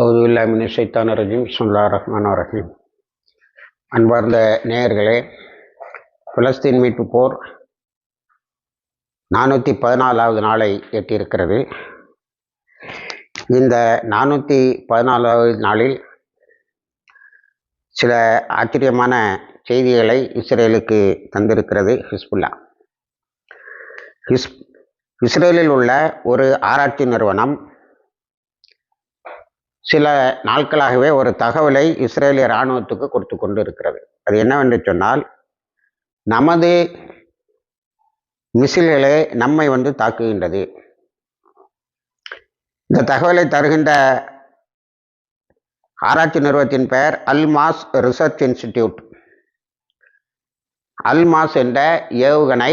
அவுதுல்லாமின் ஷைத்தான ரஜீம். சுல்லா ரஹ்மான் ரஹீம். அன்பார்ந்த நேயர்களே பலஸ்தீன் மீட்பு போர் நானூற்றி பதினாலாவது நாளை எட்டியிருக்கிறது. இந்த நானூற்றி பதினாலாவது நாளில் சில ஆச்சரியமான செய்திகளை இஸ்ரேலுக்கு தந்திருக்கிறது ஹிஸ்புல்லா. ஹிஸ் இஸ்ரேலில் உள்ள ஒரு ஆராய்ச்சி நிறுவனம் சில நாட்களாகவே ஒரு தகவலை இஸ்ரேலிய இராணுவத்துக்கு கொடுத்து கொண்டு இருக்கிறது அது என்னவென்று சொன்னால் நமது மிசில்களே நம்மை வந்து தாக்குகின்றது. இந்த தகவலை தருகின்ற ஆராய்ச்சி நிறுவனத்தின் பெயர் அல்மாஸ் ரிசர்ச் இன்ஸ்டிடியூட். அல்மாஸ் என்ற ஏவுகணை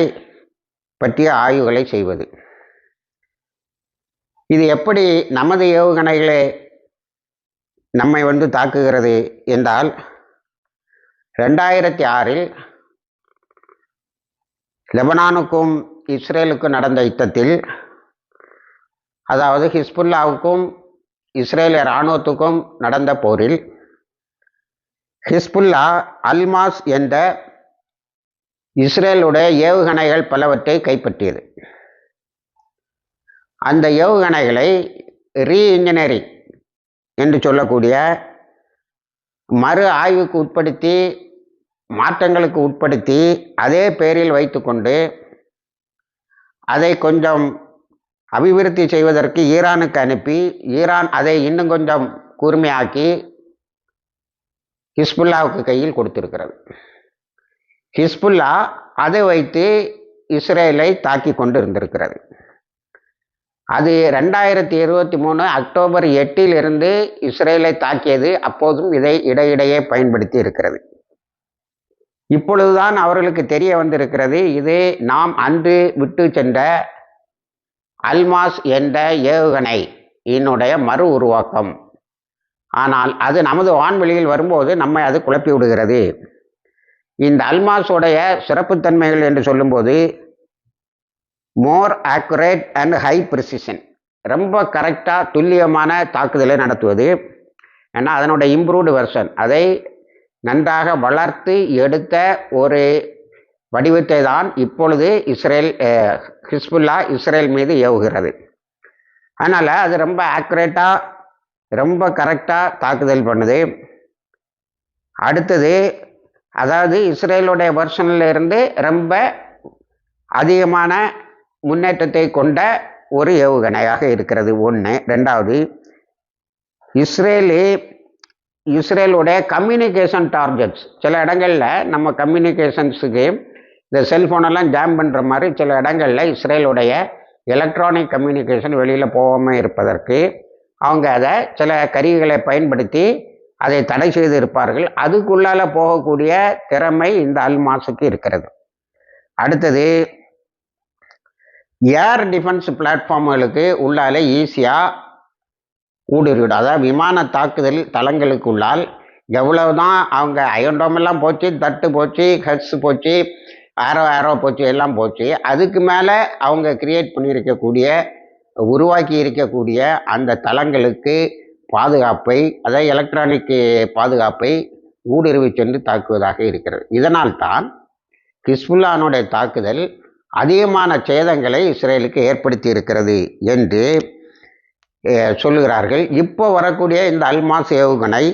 பற்றிய ஆய்வுகளை செய்வது. இது எப்படி நமது ஏவுகணைகளை நம்மை வந்து தாக்குகிறது என்றால் ரெண்டாயிரத்தி ஆறில் லெபனானுக்கும் இஸ்ரேலுக்கும் நடந்த யுத்தத்தில் அதாவது ஹிஸ்புல்லாவுக்கும் இஸ்ரேலிய இராணுவத்துக்கும் நடந்த போரில் ஹிஸ்புல்லா அல்மாஸ் என்ற இஸ்ரேலுடைய ஏவுகணைகள் பலவற்றை கைப்பற்றியது. அந்த ஏவுகணைகளை ரீஇன்ஜினியரிங் என்று சொல்லக்கூடிய மறு ஆய்வுக்கு உட்படுத்தி மாற்றங்களுக்கு உட்படுத்தி அதே பேரில் வைத்துக்கொண்டு அதை கொஞ்சம் அபிவிருத்தி செய்வதற்கு ஈரானுக்கு அனுப்பி ஈரான் அதை இன்னும் கொஞ்சம் கூர்மையாக்கி ஹிஸ்புல்லாவுக்கு கையில் கொடுத்திருக்கிறது. ஹிஸ்புல்லா அதை வைத்து இஸ்ரேலை தாக்கி கொண்டு இருந்திருக்கிறது அது ரெண்டாயிரத்தி இருபத்தி மூணு அக்டோபர் எட்டில் இருந்து இஸ்ரேலை தாக்கியது அப்போதும் இதை இடையிடையே பயன்படுத்தி இருக்கிறது. இப்பொழுதுதான் அவர்களுக்கு தெரிய வந்திருக்கிறது இது நாம் அன்று விட்டு சென்ற அல்மாஸ் என்ற ஏவுகணை என்னுடைய மறு உருவாக்கம். ஆனால் அது நமது வான்வெளியில் வரும்போது நம்மை அது குழப்பி விடுகிறது. இந்த அல்மாஸுடைய சிறப்புத்தன்மைகள் என்று சொல்லும்போது more accurate and high precision ரொம்ப கரெக்டாக துல்லியமான தாக்குதலை நடத்துவது. ஏன்னா அதனுடைய இம்ப்ரூவ்டு வெர்ஷன் அதை நன்றாக வளர்த்து எடுத்த ஒரு வடிவத்தை தான் இப்பொழுது இஸ்ரேல் ஹிஸ்புல்லா இஸ்ரேல் மீது ஏவுகிறது. அதனால் அது ரொம்ப ஆக்குரேட்டாக ரொம்ப கரெக்டாக தாக்குதல் பண்ணுது. அடுத்தது அதாவது இஸ்ரேலுடைய வெர்ஷனில் இருந்து ரொம்ப அதிகமான முன்னேற்றத்தை கொண்ட ஒரு ஏவுகணையாக இருக்கிறது. ஒன்று ரெண்டாவது இஸ்ரேலு இஸ்ரேலுடைய கம்யூனிகேஷன் டார்கெட்ஸ் சில இடங்களில் நம்ம கம்யூனிகேஷன்ஸுக்கு இந்த செல்ஃபோனெல்லாம் ஜாம் பண்ணுற மாதிரி சில இடங்களில் இஸ்ரேலுடைய எலக்ட்ரானிக் கம்யூனிகேஷன் வெளியில் போகாமல் இருப்பதற்கு அவங்க அதை சில கருவிகளை பயன்படுத்தி அதை தடை செய்து இருப்பார்கள் அதுக்குள்ளால் போகக்கூடிய திறமை இந்த அல்மாஸுக்கு இருக்கிறது. அடுத்தது ஏர் டிஃபென்ஸ் பிளாட்ஃபார்ம்களுக்கு உள்ளால ஈஸியாக ஊடுருவிடும் அதாவது விமான தாக்குதல் தளங்களுக்கு உள்ளால் எவ்வளவுதான் அவங்க அயன்டோமெல்லாம் போச்சு தட்டு போச்சு ஹெட்ஸ் போச்சு ஆரோ ஆரோ போச்சு எல்லாம் போச்சு. அதுக்கு மேலே அவங்க கிரியேட் பண்ணியிருக்கக்கூடிய உருவாக்கி இருக்கக்கூடிய அந்த தளங்களுக்கு பாதுகாப்பை அதாவது எலக்ட்ரானிக் பாதுகாப்பை ஊடுருவி சென்று தாக்குவதாக இருக்கிறது. இதனால் தான் ஹிஸ்புல்லானுடைய தாக்குதல் அதிகமான சேதங்களை இஸ்ரேலுக்கு ஏற்படுத்தி இருக்கிறது என்று சொல்லுகிறார்கள். இப்போ வரக்கூடிய இந்த அல்மாஸ் ஏவுகணை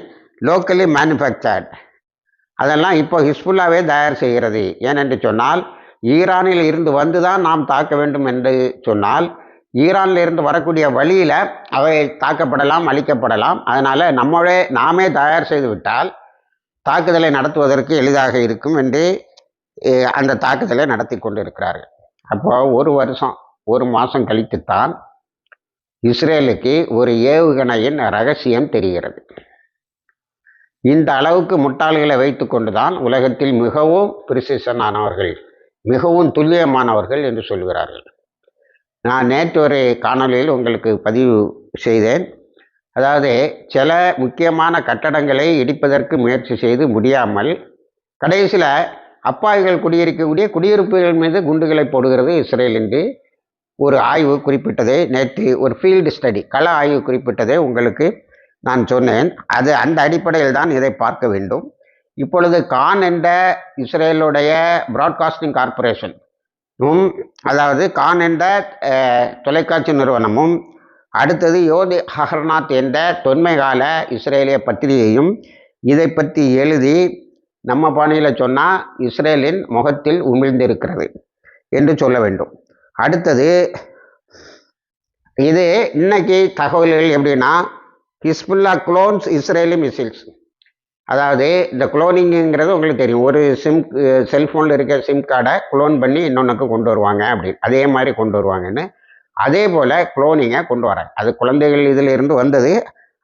லோக்கலி மேனுஃபேக்சர்ட் அதெல்லாம் இப்போ ஹிஸ்புல்லாவே தயார் செய்கிறது. ஏனென்று சொன்னால் ஈரானில் இருந்து வந்து தான் நாம் தாக்க வேண்டும் என்று சொன்னால் ஈரானில் இருந்து வரக்கூடிய வழியில் அவை தாக்கப்படலாம் அழிக்கப்படலாம். அதனால் நம்மளே நாமே தயார் செய்து விட்டால் தாக்குதலை நடத்துவதற்கு எளிதாக இருக்கும் என்று அந்த தாக்குதலை நடத்தி கொண்டு இருக்கிறார்கள் அப்போ ஒரு வருஷம் ஒரு மாதம் கழித்துத்தான் இஸ்ரேலுக்கு ஒரு ஏவுகணையின் ரகசியம் தெரிகிறது. இந்த அளவுக்கு முட்டாள்களை வைத்து கொண்டு தான் உலகத்தில் மிகவும் பிரிசிஷனானவர்கள் மிகவும் துல்லியமானவர்கள் என்று சொல்கிறார்கள். நான் நேற்று ஒரு காணொலியில் உங்களுக்கு பதிவு செய்தேன். அதாவது சில முக்கியமான கட்டடங்களை இடிப்பதற்கு முயற்சி செய்து முடியாமல் கடைசியில் அப்பாவிகள் குடியிருக்கக்கூடிய குடியிருப்புகள் மீது குண்டுகளை போடுகிறது இஸ்ரேல் என்று ஒரு ஆய்வு குறிப்பிட்டதை. நேற்று ஒரு ஃபீல்டு ஸ்டடி கள ஆய்வு குறிப்பிட்டதை உங்களுக்கு நான் சொன்னேன். அது அந்த அடிப்படையில் தான் இதை பார்க்க வேண்டும். இப்பொழுது கான் என்ற இஸ்ரேலுடைய ப்ராட்காஸ்டிங் கார்ப்பரேஷன் அதாவது கான் என்ற தொலைக்காட்சி நிறுவனமும் அடுத்தது யோதி ஹஹர்நாத் என்ற தொன்மை கால இஸ்ரேலிய பத்திரிகையும் இதை பற்றி எழுதி நம்ம பாணியில் சொன்னால் இஸ்ரேலின் முகத்தில் உமிழ்ந்திருக்கிறது என்று சொல்ல வேண்டும். அடுத்தது இது இன்னைக்கு தகவல்கள் எப்படின்னா ஹிஸ்புல்லா குளோன்ஸ் இஸ்ரேலி மிசில்ஸ். அதாவது இந்த குளோனிங்கிறது உங்களுக்கு தெரியும். ஒரு சிம் செல்ஃபோனில் இருக்க சிம் கார்டை குளோன் பண்ணி இன்னொன்றுக்கு கொண்டு வருவாங்க அப்படின்னு அதே மாதிரி கொண்டு வருவாங்கன்னு. அதே போல் குளோனிங்கை கொண்டு வராங்க. அது குழந்தைகள் இதில் இருந்து வந்தது.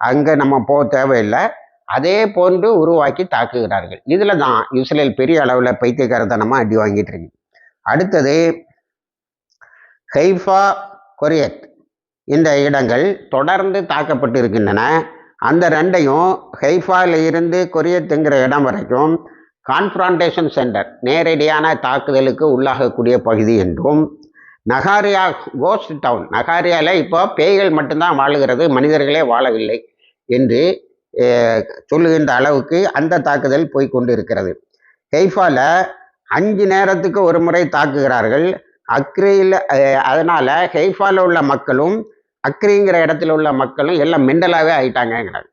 அங்கே நம்ம போக தேவையில்லை. அதே போன்று உருவாக்கி தாக்குகிறார்கள். இதில் தான் இஸ்ரேல் பெரிய அளவில் பைத்தியக்காரத்தனமாக அடி வாங்கிட்டு இருக்கு. அடுத்தது ஹைஃபா கொரியத். இந்த இடங்கள் தொடர்ந்து தாக்கப்பட்டு இருக்கின்றன. அந்த ரெண்டையும் ஹைஃபாவில் இருந்து கொரியத்துங்கிற இடம் வரைக்கும் கான்ஃபரான்டேஷன் சென்டர் நேரடியான தாக்குதலுக்கு உள்ளாகக்கூடிய பகுதி என்றும் நகாரியா கோஸ்ட் டவுன் நகாரியாவில் இப்போ பேய்கள் மட்டும்தான் வாழுகிறது மனிதர்களே வாழவில்லை என்று சொல்லுகின்ற அளவுக்கு அந்த தாக்குதல் போய்கொண்டு இருக்கிறது கைஃபால அஞ்சு நேரத்துக்கு ஒரு முறை தாக்குகிறார்கள். அக்ரியில் அதனால் ஹெய்ஃபாவில் உள்ள மக்களும் அக்ரிங்கிற இடத்துல உள்ள மக்களும் எல்லாம் மெண்டலாகவே ஆயிட்டாங்கங்கிறாங்க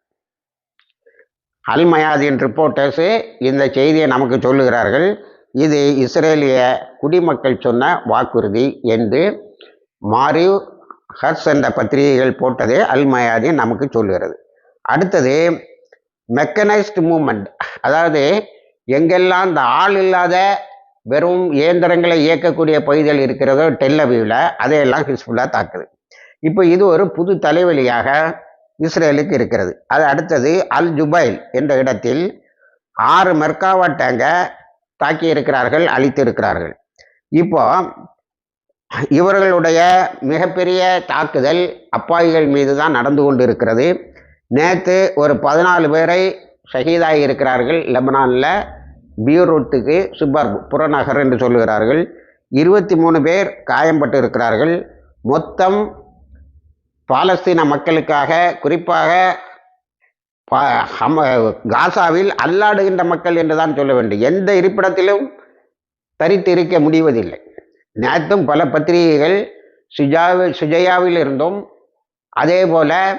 அல்மயாதின் ரிப்போர்ட்டர்ஸு இந்த செய்தியை நமக்கு சொல்லுகிறார்கள். இது இஸ்ரேலிய குடிமக்கள் சொன்ன வாக்குறுதி என்று மாரிவ் ஹர்ஸ் என்ற பத்திரிகைகள் போட்டதே அல்மயாதி நமக்கு சொல்லுகிறது. அடுத்தது மெக்கனைஸ்டு மூமெண்ட் அதாவது எங்கெல்லாம் இந்த ஆள் இல்லாத வெறும் இயந்திரங்களை இயக்கக்கூடிய பகுதிகள் இருக்கிறதோ டெல்லவியில் அதையெல்லாம் ஹிஸ்புல்லா தாக்குது. இப்போ இது ஒரு புது தலைவலியாக இஸ்ரேலுக்கு இருக்கிறது. அது அடுத்தது அல் ஜுபைல் என்ற இடத்தில் ஆறு மெர்காவா டேங்கை தாக்கி இருக்கிறார்கள் அழித்து இருக்கிறார்கள். இப்போ இவர்களுடைய மிகப்பெரிய தாக்குதல் அப்பாவிகள் மீது தான் நடந்து கொண்டு இருக்கிறது நேற்று ஒரு பதினாலு பேரை ஷஹீதாகி இருக்கிறார்கள் லெபனானில் பியூரூட்டுக்கு சுபர்ப் புறநகர் என்று சொல்லுகிறார்கள். இருபத்தி மூணு பேர் காயம்பட்டு இருக்கிறார்கள். மொத்தம் பாலஸ்தீன மக்களுக்காக குறிப்பாக பா- ஹம- காசாவில் அல்லாடுகின்ற மக்கள் என்று தான் சொல்ல வேண்டும். எந்த இருப்பிடத்திலும் தரித்து இருக்க முடிவதில்லை. நேற்றும் பல பத்திரிகைகள் சுஜாவில் சுஜயாவில் இருந்தும் அதே போல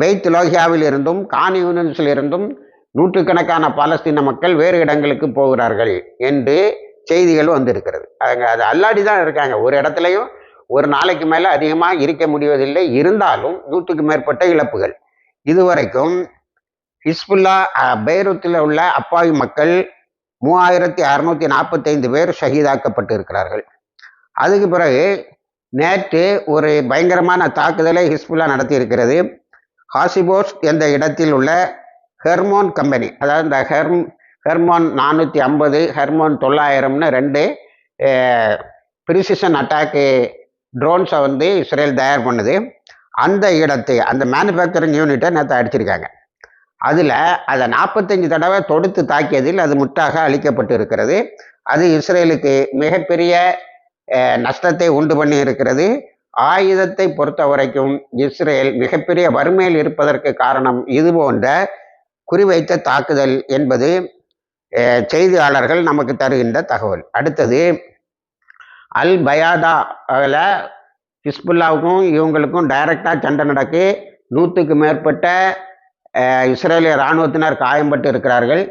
பெய்த் லோஹியாவில் இருந்தும் கான் யூனியன்ஸில் இருந்தும் நூற்றுக்கணக்கான பாலஸ்தீன மக்கள் வேறு இடங்களுக்கு போகிறார்கள் என்று செய்திகள் வந்திருக்கிறது. அவங்க அது அல்லாடி தான் இருக்காங்க. ஒரு இடத்துலையும் ஒரு நாளைக்கு மேலே அதிகமாக இருக்க முடிவதில்லை. இருந்தாலும் நூற்றுக்கு மேற்பட்ட இழப்புகள். இதுவரைக்கும் ஹிஸ்புல்லா பெய்ரூத்தில் உள்ள அப்பாவி மக்கள் மூவாயிரத்தி அறுநூத்தி நாற்பத்தைந்து பேர் ஷஹீதாக்கப்பட்டு இருக்கிறார்கள் அதுக்கு பிறகு நேற்று ஒரு பயங்கரமான தாக்குதலை ஹிஸ்புல்லா நடத்தியிருக்கிறது. ஹாசிபோஸ் என்ற இடத்தில் உள்ள ஹெர்மோன் கம்பெனி அதாவது இந்த ஹெர்ம் ஹெர்மோன் நானூற்றி ஐம்பது ஹெர்மோன் தொள்ளாயிரம்னு ரெண்டு ப்ரிசிஷன் அட்டாக்கு ட்ரோன்ஸை வந்து இஸ்ரேல் தயார் பண்ணுது. அந்த இடத்தை அந்த மேனுஃபேக்சரிங் யூனிட்டை நேற்று அடிச்சிருக்காங்க. அதில் அதை நாற்பத்தஞ்சு தடவை தொடுத்து தாக்கியதில் அது முட்டாக அழிக்கப்பட்டு இருக்கிறது அது இஸ்ரேலுக்கு மிகப்பெரிய நஷ்டத்தை உண்டு பண்ணி இருக்கிறது. ஆயுதத்தை பொறுத்த வரைக்கும் இஸ்ரேல் மிகப்பெரிய வறுமையில் இருப்பதற்கு காரணம் இது போன்ற குறிவைத்த தாக்குதல் என்பது செய்தியாளர்கள் நமக்கு தருகின்ற தகவல். அடுத்தது அல் பயாதாவில் ஹிஸ்புல்லாவுக்கும் இவங்களுக்கும் டைரக்டாக சண்டை நடக்கு நூற்றுக்கு மேற்பட்ட இஸ்ரேலிய இராணுவத்தினர் காயம்பட்டு இருக்கிறார்கள்.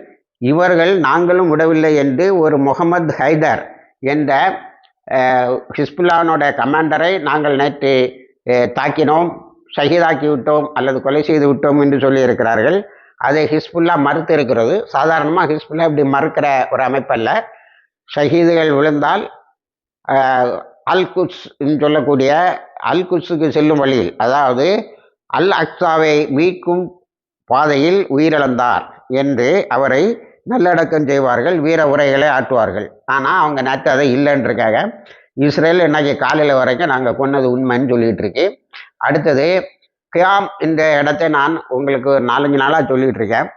இவர்கள் நாங்களும் விடவில்லை என்று ஒரு முகமது ஹைதர் என்ற ஹிஸ்புல்லானோட கமாண்டரை நாங்கள் நேற்று தாக்கினோம் ஷஹீதாக்கி விட்டோம் அல்லது கொலை செய்து விட்டோம் என்று சொல்லியிருக்கிறார்கள் அதை ஹிஸ்புல்லா மறுத்து இருக்கிறது. சாதாரணமாக ஹிஸ்புல்லா இப்படி மறுக்கிற ஒரு அமைப்பல்ல. ஷஹீதுகள் விழுந்தால் அஹ், சொல்லக்கூடிய அல்குட்ஸுக்கு செல்லும் வழியில் அதாவது அல் அக்ஸாவை மீட்கும் பாதையில் உயிரிழந்தார் என்று அவரை நல்லடக்கம் செய்வார்கள் வீர உரைகளை ஆற்றுவார்கள். ஆனால் அவங்க நேற்று அதை இல்லைன்றக்காக இஸ்ரேல் இன்னைக்கு காலையில் வரைக்கும் நாங்கள் கொன்னது உண்மைன்னு சொல்லிட்டு இருக்கு. அடுத்தது கியாம் இந்த இடத்தை நான் உங்களுக்கு ஒரு நாலஞ்சு நாளாக சொல்லிட்டு இருக்கேன்.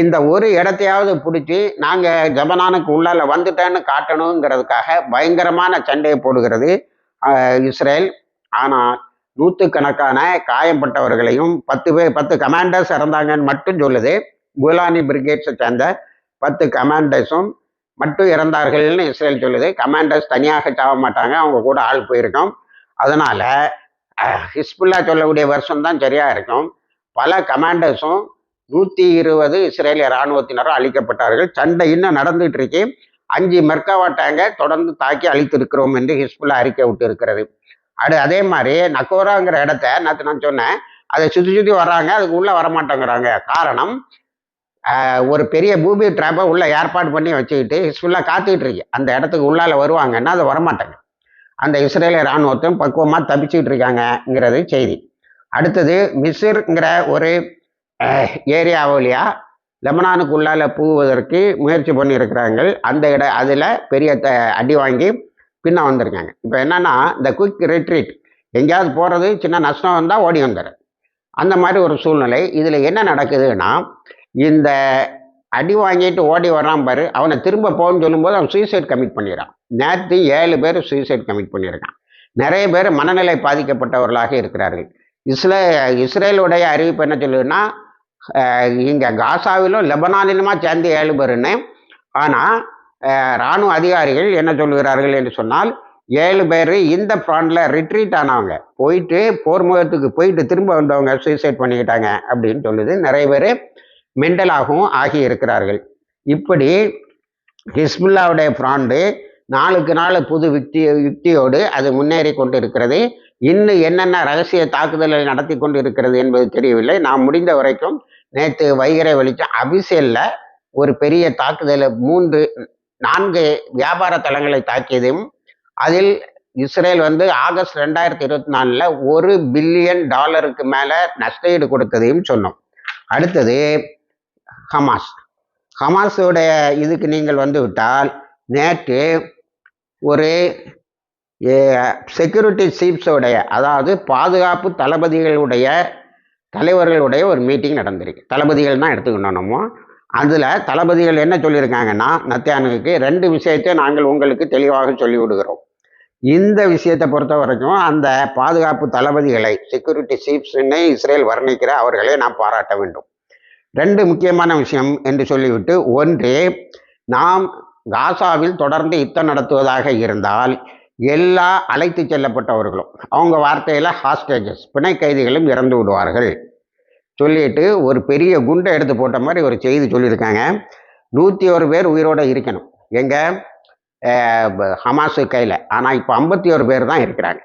இந்த ஒரு இடத்தையாவது பிடிச்சி நாங்கள் ஜபனானுக்கு உள்ளால வந்துட்டேன்னு காட்டணுங்கிறதுக்காக பயங்கரமான சண்டையை போடுகிறது இஸ்ரேல். ஆனால் நூற்றுக்கணக்கான காயம்பட்டவர்களையும் பத்து பேர் பத்து கமாண்டர்ஸ் இறந்தாங்கன்னு மட்டும் சொல்லுது. குலானி பிரிகேட்ஸை சேர்ந்த பத்து கமாண்டர்ஸும் மட்டும் இறந்தார்கள்னு இஸ்ரேல் சொல்லுது. கமாண்டர்ஸ் தனியாக சாக மாட்டாங்க. அவங்க கூட ஆள் போயிருக்கோம். அதனால் ஹிஸ்புல்லா சொல்லக்கூடிய வருஷம் தான் சரியாக இருக்கும். பல கமாண்டர்ஸும் நூற்றி இருபது இஸ்ரேலிய இராணுவத்தினரும் அழிக்கப்பட்டார்கள். சண்டை இன்னும் நடந்துட்டு இருக்கு. அஞ்சு மெர்காவா டேங்கை தொடர்ந்து தாக்கி அழித்திருக்கிறோம் என்று ஹிஸ்புல்லா அறிக்கை விட்டு இருக்கிறது அடு அதே மாதிரி நக்கோராங்கிற இடத்த நேற்று நான் சொன்னேன். அதை சுற்றி சுற்றி வர்றாங்க. அதுக்கு உள்ளே வரமாட்டேங்கிறாங்க. காரணம் ஒரு பெரிய பூமி ட்ராப்பை உள்ளே ஏற்பாடு பண்ணி வச்சுக்கிட்டு ஹிஸ்புல்லா காத்துக்கிட்டு இருக்கு. அந்த இடத்துக்கு உள்ளால வருவாங்கன்னா அது வரமாட்டாங்க. அந்த இஸ்ரேலிய இராணுவத்தையும் பக்குவமாக தப்பிச்சுக்கிட்டு இருக்காங்கங்கிறது செய்தி. அடுத்தது மிசிர்ங்கிற ஒரு ஏரியா வழியாக லெபனானுக்கு உள்ளால பூவதற்கு முயற்சி பண்ணியிருக்கிறாங்க அந்த இட அதில் பெரிய த அடி வாங்கி பின்ன வந்திருக்காங்க. இப்போ என்னன்னா இந்த குயிக் ரிட்ரீட் எங்கேயாவது போகிறது சின்ன நஷ்டம் வந்தால் ஓடி வந்துடும் அந்த மாதிரி ஒரு சூழ்நிலை. இதில் என்ன நடக்குதுன்னா இந்த அடி வாங்கிட்டு ஓடி வரான் பாரு அவனை திரும்ப போகணும்னு சொல்லும்போது அவன் சூசைட் கமிட் பண்ணிடுறான். நேற்று ஏழு பேர் சூசைட் கமிட் பண்ணியிருக்கான். நிறைய பேர் மனநிலை பாதிக்கப்பட்டவர்களாக இருக்கிறார்கள். இஸ்ரே இஸ்ரேலுடைய அறிவிப்பு என்ன சொல்லுதுன்னா இங்கே காசாவிலும் லெபனானிலுமா சேர்ந்து ஏழு பேருன்னு. ஆனால் இராணுவ அதிகாரிகள் என்ன சொல்கிறார்கள் என்று சொன்னால் ஏழு பேர் இந்த ஃப்ராண்டில் ரிட்ரீட் ஆனவங்க. போயிட்டு போர் முகத்துக்கு போயிட்டு திரும்ப வந்தவங்க சூசைட் பண்ணிக்கிட்டாங்க அப்படின்னு சொல்லுது. நிறைய பேர் மெண்டலாகவும் ஆகி இருக்கிறார்கள் இப்படி ஹிஸ்புல்லாவுடைய ஃப்ராண்டு நாளுக்கு நாள் புது யுக்தி யுக்தியோடு அது முன்னேறி கொண்டு இருக்கிறது இன்னும் என்னென்ன ரகசிய தாக்குதலை நடத்தி கொண்டு இருக்கிறது என்பது தெரியவில்லை. நான் முடிந்த வரைக்கும் நேற்று வைகரை வெளிச்சம் அபிசேலில் ஒரு பெரிய தாக்குதலை மூன்று நான்கு வியாபார தளங்களை தாக்கியதும் அதில் இஸ்ரேல் வந்து ஆகஸ்ட் ரெண்டாயிரத்தி இருபத்தி நாலில் ஒரு பில்லியன் டாலருக்கு மேலே நஷ்டஈடு கொடுத்ததையும் சொன்னோம். அடுத்தது ஹமாஸ். ஹமாஸுடைய இதுக்கு நீங்கள் வந்துவிட்டால் நேற்று ஒரு செக்யூரிட்டி சீப்ஸோடைய அதாவது பாதுகாப்பு தளபதிகளுடைய தலைவர்களுடைய ஒரு மீட்டிங் நடந்திருக்கு. தளபதிகள் தான் எடுத்துக்கணும் நம்ம. அதில் தளபதிகள் என்ன சொல்லியிருக்காங்கன்னா நத்தியானுக்கு ரெண்டு விஷயத்தை நாங்கள் உங்களுக்கு தெளிவாக சொல்லிவிடுகிறோம். இந்த விஷயத்தை பொறுத்த வரைக்கும் அந்த பாதுகாப்பு தளபதிகளை செக்யூரிட்டி சீஃப்ஸ்ன்னு இஸ்ரேல் வர்ணிக்கிற அவர்களை நாம் பாராட்ட வேண்டும். ரெண்டு முக்கியமான விஷயம் என்று சொல்லிவிட்டு ஒன்று நாம் காசாவில் தொடர்ந்து யுத்தம் நடத்துவதாக இருந்தால் எல்லா அழைத்து செல்லப்பட்டவர்களும் அவங்க வார்த்தையில் ஹாஸ்டேஜஸ் பிணை கைதிகளும் இறந்து விடுவார்கள். சொல்லிட்டு ஒரு பெரிய குண்டை எடுத்து போட்ட மாதிரி ஒரு செய்தி சொல்லியிருக்காங்க. நூற்றி ஒரு பேர் உயிரோடு இருக்கணும். எங்கள் ஹமாஸு கையில். ஆனால் இப்போ ஐம்பத்தி ஒரு பேர் தான் இருக்கிறாங்க.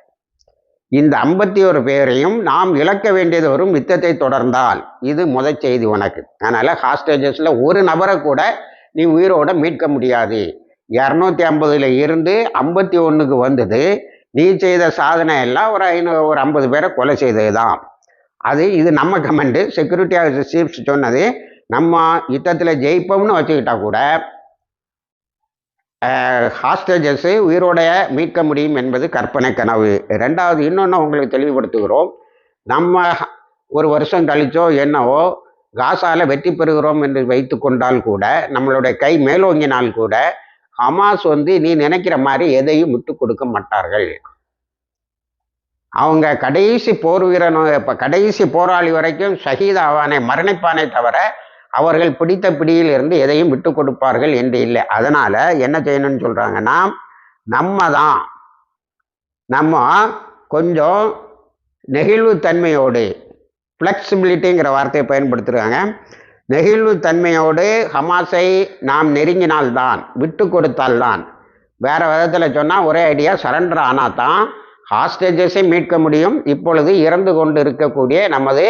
இந்த ஐம்பத்தி ஒரு பேரையும் நாம் இழக்க வேண்டியது வரும் யுத்தத்தை தொடர்ந்தால். இது முத செய்தி உனக்கு. அதனால் ஹாஸ்டேஜஸில் ஒரு நபரை கூட நீ உயிரோட மீட்க முடியாது. இரநூத்தி ஐம்பதுல இருந்து ஐம்பத்தி ஒன்றுக்கு வந்தது. நீ செய்த சாதனை எல்லாம் ஒரு ஐநூறு ஒரு ஐம்பது பேரை கொலை செய்தது தான் அது இது நம்ம கமெண்டு செக்யூரிட்டி ஆஃபீஸர் சீஃப்ஸ் சொன்னது நம்ம யுத்தத்தில் ஜெயிப்போம்னு வச்சுக்கிட்டா கூட ஹாஸ்டேஜஸை உயிரோடைய மீட்க முடியும் என்பது கற்பனை கனவு. ரெண்டாவது இன்னொன்று உங்களுக்கு தெளிவுபடுத்துகிறோம். நம்ம ஒரு வருஷம் கழிச்சோ என்னவோ காசால வெற்றி பெறுகிறோம் என்று வைத்து கொண்டால் கூட நம்மளுடைய கை மேலோங்கினால் கூட ஹமாஸ் வந்து நீ நினைக்கிற மாதிரி எதையும் விட்டு கொடுக்க மாட்டார்கள். அவங்க கடைசி போர் வீரனோ இப்போ கடைசி போராளி வரைக்கும் ஷஹீத் ஆவானே மரணிப்பானே தவிர அவர்கள் பிடித்த பிடியில் இருந்து எதையும் விட்டு கொடுப்பார்கள் என்று இல்லை. அதனால் என்ன செய்யணும்னு சொல்கிறாங்கன்னா நம்ம தான் நம்ம கொஞ்சம் நெகிழ்வுத்தன்மையோடு ஃப்ளெக்சிபிலிட்டிங்கிற வார்த்தையை பயன்படுத்துகிறாங்க நெகிழ்வுத்தன்மையோடு ஹமாஸை நாம் நெருங்கினால்தான் விட்டு கொடுத்தால்தான். வேற விதத்தில் சொன்னால் ஒரே ஐடியா சரண்டர் ஆனால் தான் ஹாஸ்டேஜஸை மீட்க முடியும். இப்பொழுது இறந்து கொண்டு இருக்கக்கூடிய நமது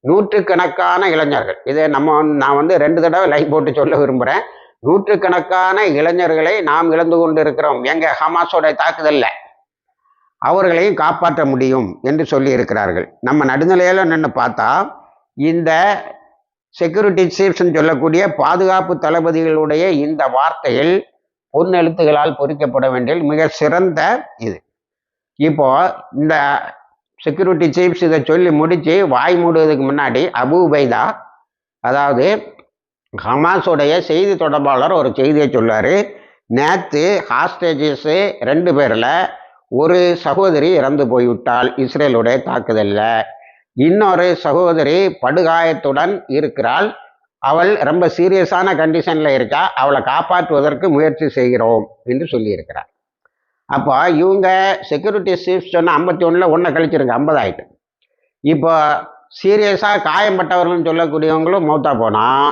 நூற்றுக்கணக்கான இளைஞர்கள். இதை நம்ம வந்து- நான் வந்து ரெண்டு தடவை லைன் போட்டு சொல்ல விரும்புகிறேன் நூற்றுக்கணக்கான இளைஞர்களை நாம் இழந்து கொண்டு இருக்கிறோம் எங்க? ஹமாஸோட தாக்குதல்ல. அவர்களையும் காப்பாற்ற முடியும் என்று சொல்லி இருக்கிறார்கள் நம்ம நடுநிலையில நின்று பார்த்தா இந்த செக்யூரிட்டி சீப்ஸ்ன்னு சொல்லக்கூடிய பாதுகாப்பு தளபதிகளுடைய இந்த வார்த்தையில் பொன்னெழுத்துகளால் பொறிக்கப்பட வேண்டிய மிக சிறந்த இது. இப்போ இந்த செக்யூரிட்டி சீஃப்ஸ் இதை சொல்லி முடித்து வாய் மூடுவதற்கு முன்னாடி அபு உபைதா அதாவது ஹமாஸுடைய செய்தி தொடர்பாளர் ஒரு செய்தியை சொல்லுவார் நேற்று ஹாஸ்டேஜஸ்ஸு ரெண்டு பேரில் ஒரு சகோதரி இறந்து போய்விட்டால் இஸ்ரேலுடைய தாக்குதலில். இன்னொரு சகோதரி படுகாயத்துடன் இருக்கிறாள். அவள் ரொம்ப சீரியஸான கண்டிஷனில் இருக்கா அவளை காப்பாற்றுவதற்கு முயற்சி செய்கிறோம் என்று சொல்லியிருக்கிறார். அப்போ இவங்க செக்யூரிட்டி சீஃப் சொன்ன ஐம்பத்தி ஒன்றில் ஒன்றை கழிச்சிருங்க ஐம்பதாயிட்டு. இப்போ சீரியஸாக காயம்பட்டவர்கள்னு சொல்லக்கூடியவங்களும் மௌத்தா போனால்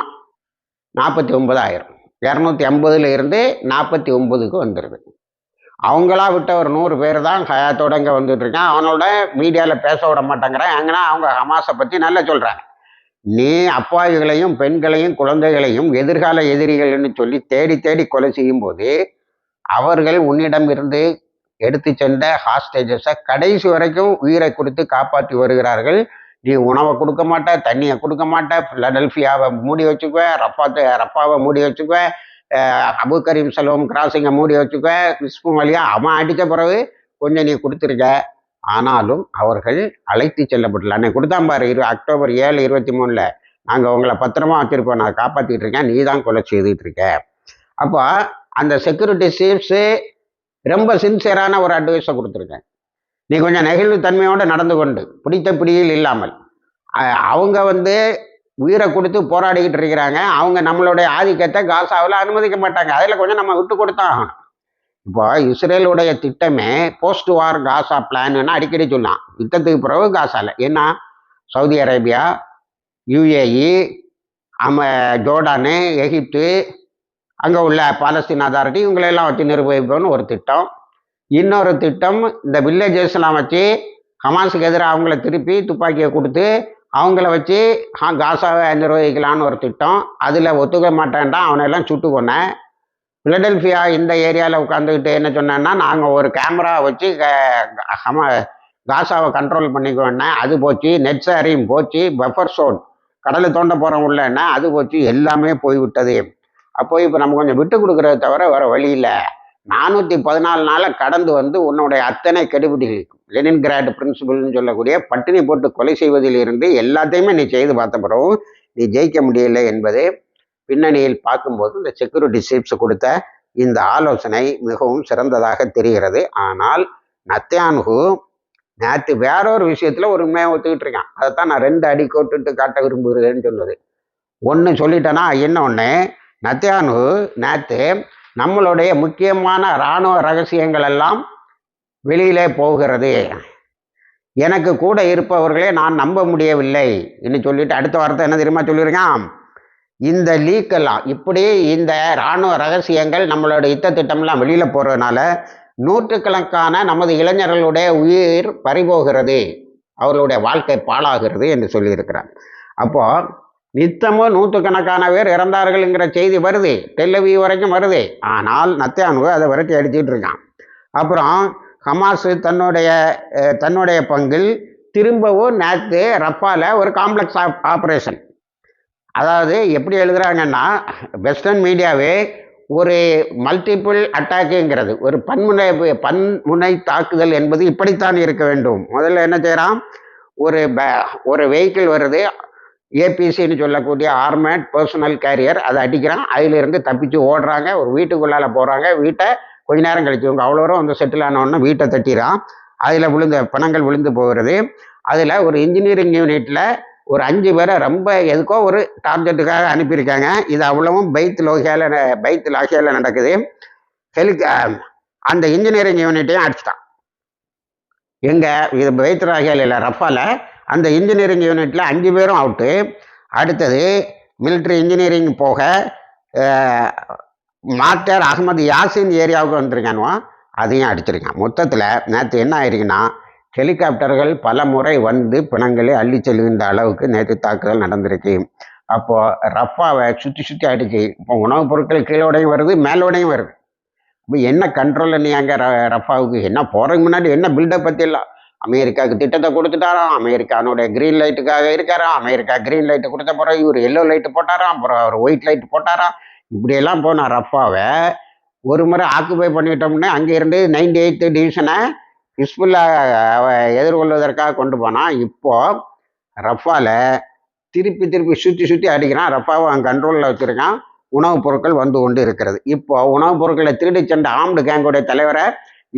நாற்பத்தி ஒன்பதாயிரம் இரநூத்தி ஐம்பதுல இருந்து நாற்பத்தி ஒம்பதுக்கு வந்துடுது அவங்களா விட்ட ஒரு நூறு பேர் தான் ஹயாத்தோட இங்கே அவனோட மீடியாவில் பேச விட மாட்டேங்கிறேன். எங்கன்னா அவங்க ஹமாஸை பற்றி நல்லா சொல்கிறாங்க நீ அப்பாவிகளையும் பெண்களையும் குழந்தைகளையும் எதிர்கால எதிரிகள்னு சொல்லி தேடி தேடி கொலை செய்யும் போது அவர்கள் உன்னிடம் இருந்து எடுத்து சென்ற ஹாஸ்டேஜஸை கடைசி வரைக்கும் உயிரை கொடுத்து காப்பாற்றி வருகிறார்கள். நீ உணவை கொடுக்க மாட்ட தண்ணியை கொடுக்க மாட்ட ஃபிலடெல்ஃபியாவை மூடி வச்சுக்குவேன் ரப்பாத்தை ரப்பாவை மூடி வச்சுக்குவேன் அபு கரீம் செல்வம் கிராசிங்கை மூடி வச்சுக்குவேன் விஸ்பு வழியா அவன் அடித்த பிறகு கொஞ்சம் நீ கொடுத்துருக்க. ஆனாலும் அவர்கள் அழைத்து செல்லப்படல. அன்னைக்கு கொடுத்தான் பாரு இரு அக்டோபர் ஏழு இருபத்தி மூணில். நாங்கள் உங்களை பத்திரமா வச்சுருப்போம். நான் காப்பாற்றிட்டு இருக்கேன். நீ தான் கொலை செய்துட்டு இருக்க. அப்போ அந்த செக்யூரிட்டி சீஃப்ஸு ரொம்ப சின்சியரான ஒரு அட்வைஸை கொடுத்துருக்கேன். நீ கொஞ்சம் நெகிழ்வுத்தன்மையோடு நடந்து கொண்டு பிடித்த பிடியில் இல்லாமல். அவங்க வந்து உயிரை கொடுத்து போராடிக்கிட்டு இருக்கிறாங்க. அவங்க நம்மளுடைய ஆதிக்கத்தை காசாவில் அனுமதிக்க மாட்டாங்க. அதில் கொஞ்சம் நம்ம விட்டு கொடுத்தான் ஆகணும். இப்போ இஸ்ரேலுடைய திட்டமே போஸ்ட் வார் காசா பிளான்னு அடிக்கடி சொன்னான். யுத்தத்துக்கு பிறகு காசாவில் ஏன்னா சவுதி அரேபியா யுஏஇ அம ஜோர்டானு எகிப்து அங்கே உள்ள பாலஸ்தீன் அதாரிட்டி இவங்களெல்லாம் வச்சு நிர்வகிப்போம்னு ஒரு திட்டம். இன்னொரு திட்டம் இந்த வில்லேஜஸ்லாம் வச்சு ஹமாஸுக்கு எதிராக அவங்கள திருப்பி துப்பாக்கியை கொடுத்து அவங்கள வச்சு காசாவை நிர்வகிக்கலான்னு ஒரு திட்டம். அதில் ஒத்துக்க மாட்டேன்டா அவனையெல்லாம் சுட்டு கொண்டேன் பிலடெல்ஃபியா இந்த ஏரியாவில் உட்காந்துக்கிட்டு என்ன சொன்னேன்னா நாங்கள் ஒரு கேமரா வச்சு ஹம காசாவை கண்ட்ரோல் பண்ணிக்குவேன்னா அது போச்சு நெட் சாரியும் போச்சு பஃபர் சோன் கடலை தோண்ட போகிறவங்க உள்ளன்னா அது போச்சு எல்லாமே போய்விட்டது. அப்போ இப்போ நம்ம கொஞ்சம் விட்டு கொடுக்குறத தவிர வர வழி இல்லை. நானூற்றி பதினாலு நாளை கடந்து வந்து உன்னுடைய அத்தனை கெடுபிடிகள் லெனின் கிராட் பிரின்சிபல்னு சொல்லக்கூடிய பட்டினி போட்டு கொலை செய்வதில் இருந்து எல்லாத்தையுமே நீ செய்து பார்த்த பிறகு நீ ஜெயிக்க முடியலை என்பது பின்னணியில் பார்க்கும்போது இந்த செக்யூரிட்டி சீப்ஸ் கொடுத்த இந்த ஆலோசனை மிகவும் சிறந்ததாக தெரிகிறது. ஆனால் நத்தியானுகு நேற்று வேற ஒரு விஷயத்தில் ஒரு உண்மையாக ஒத்துக்கிட்டு இருக்கான். அதைத்தான் நான் ரெண்டு அடி கோட்டுட்டு காட்ட விரும்புகிறேன்னு சொன்னது. ஒன்று சொல்லிட்டேன்னா என்ன ஒன்று நத்தியானு நேற்று நம்மளுடைய முக்கியமான இராணுவ ரகசியங்கள் எல்லாம் வெளியிலே போகிறது. எனக்கு கூட இருப்பவர்களே நான் நம்ப முடியவில்லை என்று சொல்லிட்டு அடுத்த வாரத்தை என்ன தெரியுமா சொல்லியிருக்கான்? இந்த லீக்கெல்லாம் இப்படி இந்த இராணுவ ரகசியங்கள் நம்மளோட யுத்த திட்டம்லாம் வெளியில் போகிறதுனால நூற்றுக்கணக்கான நமது இளைஞர்களுடைய உயிர் பறிபோகிறது. அவர்களுடைய வாழ்க்கை பாழாகிறது என்று சொல்லியிருக்கிறார். அப்போது நித்தமும் நூற்றுக்கணக்கான பேர் இறந்தார்கள்ங்கிற செய்தி வருது. டெல்லவி வரைக்கும் வருது. ஆனால் நத்தியானுவை அதை விரட்டி அடிச்சுட்டு இருக்கான். அப்புறம் ஹமாஸு தன்னுடைய தன்னுடைய பங்கில் திரும்பவும் நேற்று ரப்பால ஒரு காம்ப்ளெக்ஸ் ஆப்ரேஷன் அதாவது எப்படி எழுதுகிறாங்கன்னா வெஸ்டர்ன் மீடியாவே ஒரு மல்டிபிள் அட்டாக்குங்கிறது ஒரு பன்முனை பன்முனை தாக்குதல் என்பது இப்படித்தான் இருக்க வேண்டும். முதல்ல என்ன செய்கிறான் ஒரு ஒரு வெஹிக்கிள் வருது ஏபிசின்னு சொல்லக்கூடிய ஆர்மேட் பர்சனல் கேரியர் அதை அடிக்கிறான். அதிலிருந்து தப்பிச்சு ஓடுறாங்க. ஒரு வீட்டுக்குள்ளால போகிறாங்க வீட்டை கொஞ்ச நேரம் கழிச்சு இவங்க அவ்வளோ தூரம் வந்து செட்டில் ஆனோடனே வீட்டை தட்டிறான் அதில் விழுந்த பணங்கள் விழுந்து போகிறது. அதில் ஒரு இன்ஜினியரிங் யூனிட்டில் ஒரு அஞ்சு பேரை ரொம்ப எதுக்கோ ஒரு டார்கெட்டுக்காக அனுப்பியிருக்காங்க. இது அவ்வளவும் பைத் லோகியாவில் பைத் லாகியாவில் நடக்குது. ஹெலிக அந்த இன்ஜினியரிங் யூனிட்டையும் அடிச்சிட்டான். எங்கே இது பைத் லாகியால் இல்லை ரஃபால அந்த இன்ஜினியரிங் யூனிட்டில் அஞ்சு பேரும் அவுட்டு அடுத்தது மிலிட்ரி இன்ஜினியரிங் போக மாஸ்டர் அகமது யாசின் ஏரியாவுக்கு வந்திருக்கானுவா அதையும் அடிச்சிருக்கான். மொத்தத்தில் நேற்று என்ன ஆயிருக்குன்னா ஹெலிகாப்டர்கள் பல முறை வந்து பிணங்களை அள்ளி செல்கின்ற அளவுக்கு நேற்று தாக்குதல் நடந்திருக்கு. அப்போது ரஃபாவை சுற்றி சுற்றி அடிச்சு இப்போ உணவுப் பொருட்கள் கீழோடையும் வருது மேலோடையும் வருது. இப்போ என்ன கண்ட்ரோலில் நீ அங்கே ரஃபாவுக்கு என்ன போகிறதுக்கு முன்னாடி என்ன பில்டப் பற்றி அமெரிக்காவுக்கு திட்டத்தை கொடுத்துட்டாராம். அமெரிக்கானுடைய க்ரீன் லைட்டுக்காக இருக்காராம். அமெரிக்கா க்ரீன் லைட்டு கொடுத்த பிறகு இவர் எல்லோ லைட்டு போட்டாராம். அப்புறம் அவர் ஒயிட் லைட்டு போட்டாராம். இப்படியெல்லாம் போனார். ரஃபாவை ஒரு முறை ஆக்குபை அங்கே அங்கேருந்து நைன்டி எயித்து டிவிஷனை ஹிஸ்புல்லா எதிர்கொள்வதற்காக கொண்டு போனான் இப்போது ரஃபாவில் திருப்பி திருப்பி சுற்றி சுற்றி அடிக்கிறான். ரஃபாவை அவன் கண்ட்ரோலில் வச்சுருக்கான். உணவுப் பொருட்கள் வந்து கொண்டு இருக்கிறது. இப்போ உணவுப் பொருட்களை திருடி சென்ற ஆம்டு கேங்குடைய தலைவரை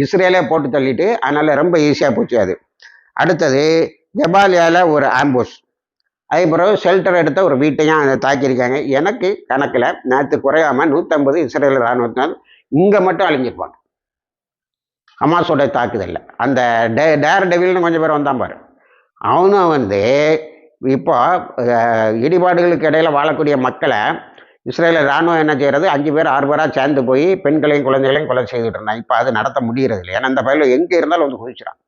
இஸ்ரேலே போட்டு தள்ளிட்டு அதனால் ரொம்ப ஈஸியாக போச்சு அது. அடுத்தது ஜபாலியாவில் ஒரு ஆம்புஷ் அதே பிறகு ஷெல்டர் எடுத்த ஒரு வீட்டையும் அதை தாக்கியிருக்காங்க. எனக்கு கணக்கில் நேற்று குறையாமல் நூற்றம்பது இஸ்ரேல் இராணுவத்தினர் இங்கே மட்டும் அழிஞ்சிருப்பாங்க. ஹமாஸோட தாக்குதலில். அந்த டே டேர் டெவில்னு கொஞ்சம் பேர் வந்தான் பாரு. அவனும் வந்து இப்போ இடிபாடுகளுக்கு இடையில் வாழக்கூடிய மக்களை இஸ்ரேலில் இராணுவம் என்ன செய்கிறது அஞ்சு பேர் ஆறு பேராக சேர்ந்து போய் பெண்களையும் குழந்தைகளையும் கொலை செய்துட்டு இப்போ அது நடத்த முடியறது இல்லை. ஏன்னா அந்த பயில எங்கே இருந்தாலும் வந்து குதிச்சிடான்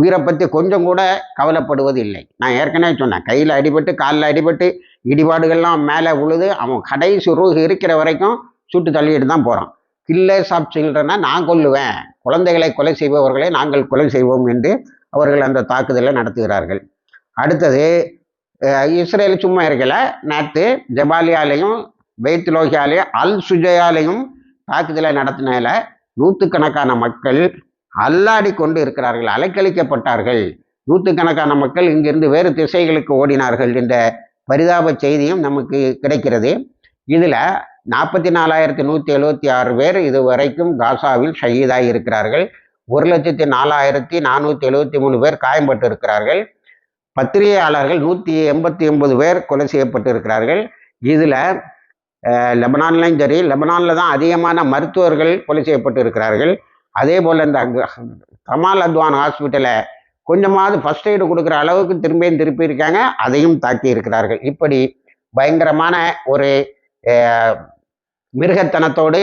உயிரை பற்றி கொஞ்சம் கூட கவலைப்படுவது இல்லை. நான் ஏற்கனவே சொன்னேன். கையில் அடிபட்டு காலில் அடிபட்டு இடிபாடுகள்லாம் மேலே உழுது அவன் கடைசி ரூஹ் இருக்கிற வரைக்கும் சுட்டு தள்ளிட்டு தான் போகிறான் கில்லர்ஸ் ஆஃப் சில்ட்ரனை நான் கொல்லுவேன். குழந்தைகளை கொலை செய்பவர்களை நாங்கள் கொலை செய்வோம் என்று அவர்கள் அந்த தாக்குதலை நடத்துகிறார்கள். அடுத்தது இஸ்ரேல் சும்மா இருக்கல. நேற்று ஜபாலியாலையும் பெய்த்லோகியாலையும் அல் சுஜயாலையும் தாக்குதலை நடத்தினால நூற்றுக்கணக்கான மக்கள் அல்லாடி கொண்டு இருக்கிறார்கள் அலைக்கழிக்கப்பட்டார்கள். நூற்றுக்கணக்கான மக்கள் இங்கிருந்து வேறு திசைகளுக்கு ஓடினார்கள் என்ற பரிதாப செய்தியும் நமக்கு கிடைக்கிறது. இதில் நாற்பத்தி நாலாயிரத்தி நூற்றி எழுபத்தி ஆறு பேர் இதுவரைக்கும் காசாவில் ஷஹீதாகி இருக்கிறார்கள். ஒரு லட்சத்தி நாலாயிரத்தி நானூற்றி எழுபத்தி மூணு பேர் காயம்பட்டு இருக்கிறார்கள் பத்திரிகையாளர்கள் நூற்றி எண்பத்தி ஒன்பது பேர் கொலை செய்யப்பட்டு இருக்கிறார்கள் இதில் லெபனான்லையும் சரி லெபனானில் தான் அதிகமான மருத்துவர்கள் கொலை செய்யப்பட்டு இருக்கிறார்கள் அதே போல் இந்த கமால் அத்வான் ஹாஸ்பிட்டலை கொஞ்சமாவது ஃபர்ஸ்ட் எய்டு கொடுக்குற அளவுக்கு திரும்பியும் திருப்பி இருக்காங்க அதையும் தாக்கி இருக்கிறார்கள். இப்படி பயங்கரமான ஒரு மிருகத்தனத்தோடு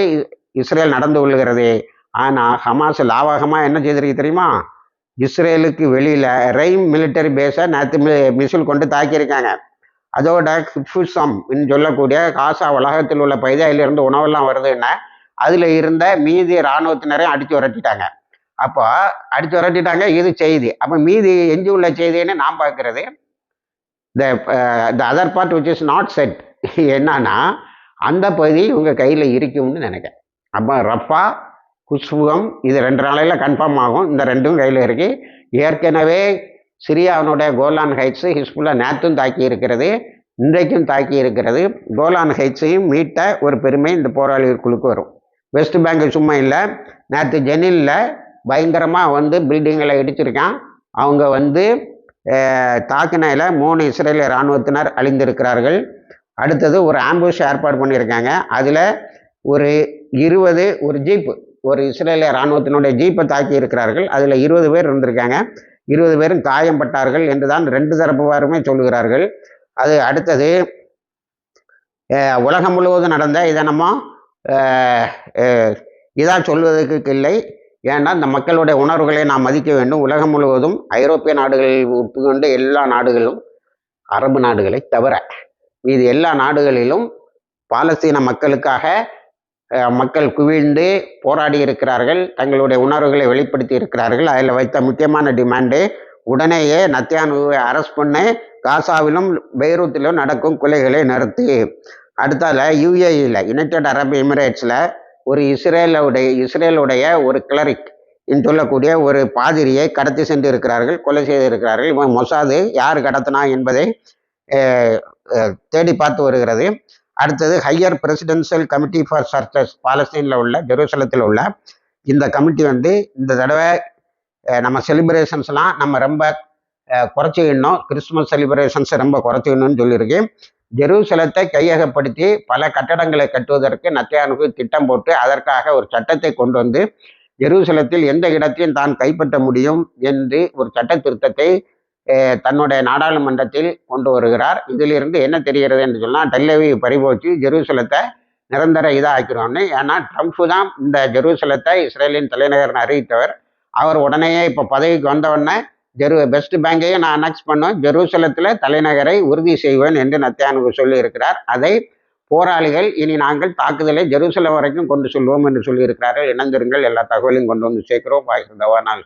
இஸ்ரேல் நடந்து கொள்கிறது. ஆனால் ஹமாஸ் லாவகமாக என்ன செய்திருக்கு தெரியுமா? இஸ்ரேலுக்கு வெளியில் ரெயின் மிலிட்டரி பேஸை நேற்று மிசில் கொண்டு தாக்கியிருக்காங்க. அதோட ஹிஃபுசம் சொல்லக்கூடிய காசா உலகத்தில் உள்ள பைதாயிலிருந்து உணவெல்லாம் வருதுன்னா அதில் இருந்த மீதி இராணுவத்தினரையும் அடித்து விரட்டிட்டாங்க. அப்போ அடித்து விரட்டிட்டாங்க இது செய்தி. அப்போ மீதி எஞ்சி உள்ள செய்தின்னு நான் பார்க்குறது? The the other part which is not set என்னன்னா அந்த பகுதி இவங்க கையில் இருக்கும்னு நினைக்கிறேன். அப்போ ரஃபா குஷ்புகம் இது ரெண்டு நாளையில் கன்ஃபார்ம் ஆகும். இந்த ரெண்டும் கையில் இருக்கு. ஏற்கனவே சிரியாவினுடைய கோலான் ஹைட்ஸு ஹிஸ்புல்லா நேற்றும் தாக்கி இருக்கிறது இன்றைக்கும் தாக்கி இருக்கிறது கோலான் ஹைட்ஸையும் மீட்ட ஒரு பெருமை இந்த போராளிகள் குழுக்கு வரும். வெஸ்ட் பேங்க் சும்மா இல்லை நேற்று ஜெனிலில் பயங்கரமாக வந்து பில்டிங்களை இடிச்சிருக்கான். அவங்க வந்து தாக்குனையில் மூணு இஸ்ரேலிய இராணுவத்தினர் அழிந்திருக்கிறார்கள். அடுத்தது ஒரு ஆம்புஷ் ஏற்பாடு பண்ணியிருக்காங்க. அதில் ஒரு இருபது ஒரு ஜீப்பு ஒரு இஸ்ரேலிய இராணுவத்தினுடைய ஜீப்பை தாக்கி இருக்கிறார்கள் அதில் இருபது பேர் இருந்திருக்காங்க. இருபது பேரும் காயம்பட்டார்கள் என்று தான் ரெண்டு தரப்புவாருமே சொல்லுகிறார்கள். அது அடுத்தது உலகம் முழுவதும் நடந்த இதை நம்ம இதாக சொல்வதற்கு இல்லை. ஏன்னா இந்த மக்களுடைய உணர்வுகளை நாம் மதிக்க வேண்டும். உலகம் முழுவதும் ஐரோப்பிய நாடுகளில் ஒப்புக்கொண்டு எல்லா நாடுகளும் அரபு நாடுகளை தவிர மீது எல்லா நாடுகளிலும் பாலஸ்தீன மக்களுக்காக மக்கள் குவிந்து போராடி இருக்கிறார்கள் தங்களுடைய உணர்வுகளை வெளிப்படுத்தி இருக்கிறார்கள். அதில் வைத்த முக்கியமான டிமாண்டு உடனேயே நத்தியானுவை அரெஸ்ட் பண்ணி காசாவிலும் பெய்ரூத்திலும் நடக்கும் கொலைகளை நிறுத்தி. அடுத்தால யுஏஇயில் யுனைடெட் அரப் எமிரேட்ஸில் ஒரு இஸ்ரேலுடைய இஸ்ரேலுடைய ஒரு கிளரிக் என்று சொல்லக்கூடிய ஒரு பாதிரியை கடத்தி சென்று இருக்கிறார்கள் கொலை செய்திருக்கிறார்கள். இவன் மொசாது யார் கடத்தினா என்பதை தேடி பார்த்து வருகிறது. அடுத்தது higher presidential committee for churches பாலஸ்தீனில் உள்ள ஜெருசலத்தில் உள்ள இந்த கமிட்டி வந்து இந்த தடவை நம்ம செலிப்ரேஷன்ஸ்லாம் நம்ம ரொம்ப குறைச்சிக்கணும் கிறிஸ்துமஸ் செலிப்ரேஷன்ஸை ரொம்ப குறைச்சிக்கணும்னு சொல்லியிருக்கேன் ஜெருசலத்தை கையகப்படுத்தி பல கட்டடங்களை கட்டுவதற்கு நத்தையானுக்கு திட்டம் போட்டு அதற்காக ஒரு சட்டத்தை கொண்டு வந்து ஜெருசலத்தில் எந்த இடத்தையும் தான் கைப்பற்ற முடியும் என்று ஒரு சட்ட திருத்தத்தை தன்னுடைய நாடாளுமன்றத்தில் கொண்டு வருகிறார். இதிலிருந்து என்ன தெரிகிறது என்று சொன்னால் டெல்லவி பறிபோச்சு ஜெருசலத்தை நிரந்தர இதாக ஏன்னா ட்ரம்ப் தான் இந்த ஜெருசலத்தை இஸ்ரேலின் தலைநகர்னு அறிவித்தவர். அவர் உடனேயே இப்போ பதவிக்கு வந்தவுடனே ஜெரு பெஸ்ட் பேங்கையும் நான் அனக்ஸ் பண்ணோம் ஜெருசலத்தில் தலைநகரை உறுதி செய்வேன் என்று நத்தியானுக்கு சொல்லி இருக்கிறார் அதை போராளிகள் இனி நாங்கள் தாக்குதலை ஜெருசலம் வரைக்கும் கொண்டு செல்வோம் என்று சொல்லியிருக்கிறார்கள். இணைந்திருங்கள் எல்லா தகவலையும் கொண்டு வந்து சேர்க்கிறோம். பாய் தவானால்